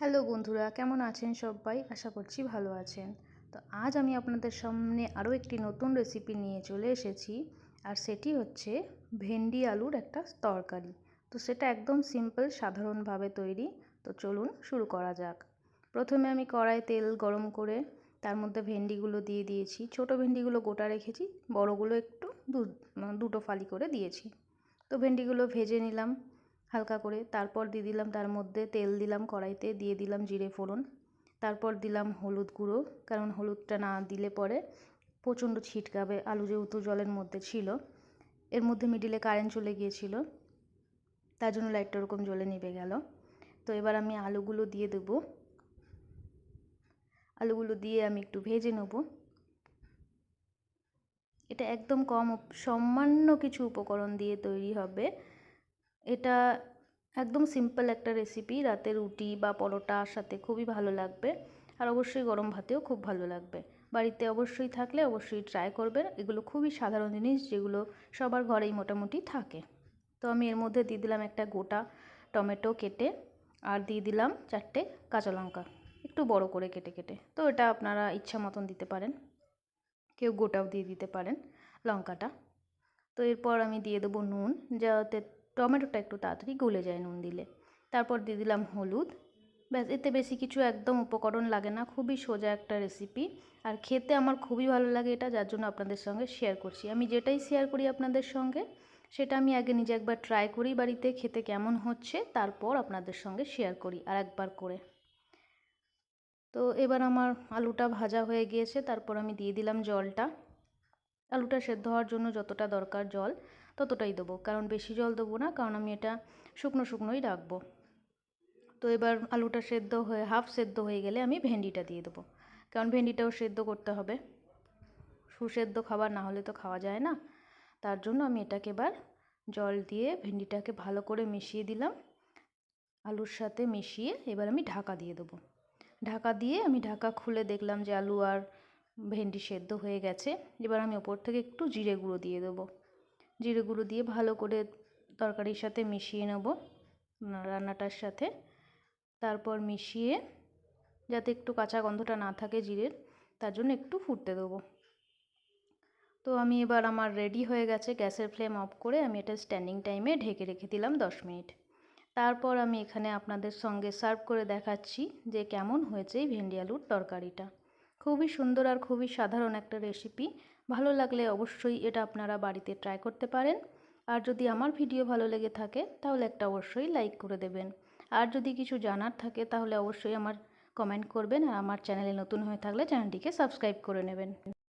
Hello বন্ধুরা, কেমন আছেন সবাই? আশা করছি ভালো আছেন। তো আজ আমি আপনাদের সামনে আরও একটি নতুন রেসিপি নিয়ে চলে এসেছি, আর সেটি হচ্ছে ভেন্ডি আলুর একটা তরকারি। তো সেটা একদম সিম্পল সাধারণভাবে তৈরি। তো চলুন শুরু করা যাক। প্রথমে আমি কড়াই তেল গরম করে তার মধ্যে ভেন্ডিগুলো দিয়ে দিয়েছি। ছোট ভেন্ডিগুলো গোটা রেখেছি, বড়গুলো একটু দুটো ফালি করে দিয়েছি। তো ভেন্ডিগুলো ভেজে নিলাম। হালকা করে। তারপর দিয়ে দিলাম তার মধ্যে তেল দিলাম কড়াইতে, দিয়ে দিলাম জিরে ফোড়ন। তারপর দিলাম হলুদ গুঁড়ো, কারণ হলুদটা না দিলে পরে প্রচণ্ড ছিটকাবে। আলু যেহেতু জলের মধ্যে ছিল, এর মধ্যে মিডিলে কারেন্ট চলে গিয়েছিল, তার জন্য লাইটটা ওরকম জলে নিভে গেল। তো এবার আমি আলুগুলো দিয়ে দেবো। আলুগুলো দিয়ে আমি একটু ভেজে নেব। এটা একদম কম সামান্য কিছু উপকরণ দিয়ে তৈরি হবে। এটা একদম সিম্পল একটা রেসিপি রাতে রুটি বা পরোটার সাথে খুবই ভালো লাগবে। আর অবশ্যই গরম ভাতেও খুব ভালো লাগবে। বাড়িতে অবশ্যই থাকলে অবশ্যই ট্রাই করবেন। এগুলো খুবই সাধারণ জিনিস যেগুলো সবার ঘরেই মোটামুটি থাকে। তো আমি এর মধ্যে দিয়ে দিলাম একটা গোটা টমেটো কেটে আর দিয়ে দিলাম চারটে কাঁচা লঙ্কা। একটু বড় করে কেটে কেটে। তো এটা আপনারা ইচ্ছা মতন দিতে পারেন। কেউ গোটাও দিয়ে দিতে পারেন লঙ্কাটা। তো এরপর আমি দিয়ে দেবো নুন। যাতে টমেটোটা একটু তাড়াতাড়ি গলে যায় নুন দিলে। তারপর দিয়ে দিলাম হলুদ। ব্যাস, এতে বেশি কিছু একদম উপকরণ লাগে না, খুবই সোজা একটা রেসিপি আর খেতে আমার খুবই ভালো লাগে এটা, যার জন্য আপনাদের সঙ্গে শেয়ার করছি। আমি যেটাই শেয়ার করি আপনাদের সঙ্গে, সেটা আমি আগে নিজে একবার ট্রাই করি বাড়িতে, খেতে কেমন হচ্ছে, তারপর আপনাদের সঙ্গে শেয়ার করি আর একবার করে। তো এবার আমার আলুটা ভাজা হয়ে গিয়েছে, তারপর আমি দিয়ে দিলাম জলটা। আলুটা সেদ্ধ হওয়ার জন্য যতটা দরকার জল। ততটাই দেবো। কারণ বেশি জল দেবো না, কারণ আমি এটা শুকনো শুকনোই রাখব। তো এবার আলুটা সেদ্ধ হয়ে, হাফ সেদ্ধ হয়ে গেলে আমি ভেন্ডিটা দিয়ে দেবো। কারণ ভেন্ডিটাও সেদ্ধ করতে হবে। সুসেদ্ধ খাবার না হলে তো খাওয়া যায় না। তার জন্য আমি এটাকে এবার জল দিয়ে ভেন্ডিটাকে ভালো করে মিশিয়ে দিলাম। আলুর সাথে মিশিয়ে এবার আমি ঢাকা দিয়ে দেবো। ঢাকা দিয়ে আমি ঢাকা খুলে দেখলাম যে আলু আর ভেন্ডি সেদ্ধ হয়ে গেছে। এবার আমি ওপর থেকে একটু জিরে গুঁড়ো দিয়ে দেবো। জিরে গুঁড়ো দিয়ে ভালো করে তরকারির সাথে মিশিয়ে নেব রান্নাটার সাথে। তারপর মিশিয়ে যাতে একটু কাঁচা গন্ধটা না থাকে জিরের, তার জন্য একটু ফুটতে দেবো। তো আমি এবার আমার রেডি হয়ে গেছে গ্যাসের ফ্লেম অফ করে আমি এটা স্ট্যান্ডিং টাইমে ঢেকে রেখে দিলাম দশ মিনিট। তারপর আমি এখানে আপনাদের সঙ্গে সার্ভ করে দেখাচ্ছি যে কেমন হয়েছে এই ভেন্ডি আলুর তরকারিটা। খুবই সুন্দর আর খুবই সাধারণ একটা রেসিপি ভালো লাগলে অবশ্যই এটা আপনারা বাড়িতে ট্রাই করতে পারেন। আর যদি আমার ভিডিও ভালো লেগে থাকে, তাহলে একটা অবশ্যই লাইক করে দেবেন। আর যদি কিছু জানার থাকে, তাহলে অবশ্যই আমার কমেন্ট করবেন আর আমার চ্যানেলে নতুন হয়ে থাকলে চ্যানেলটিকে সাবস্ক্রাইব করে নেবেন।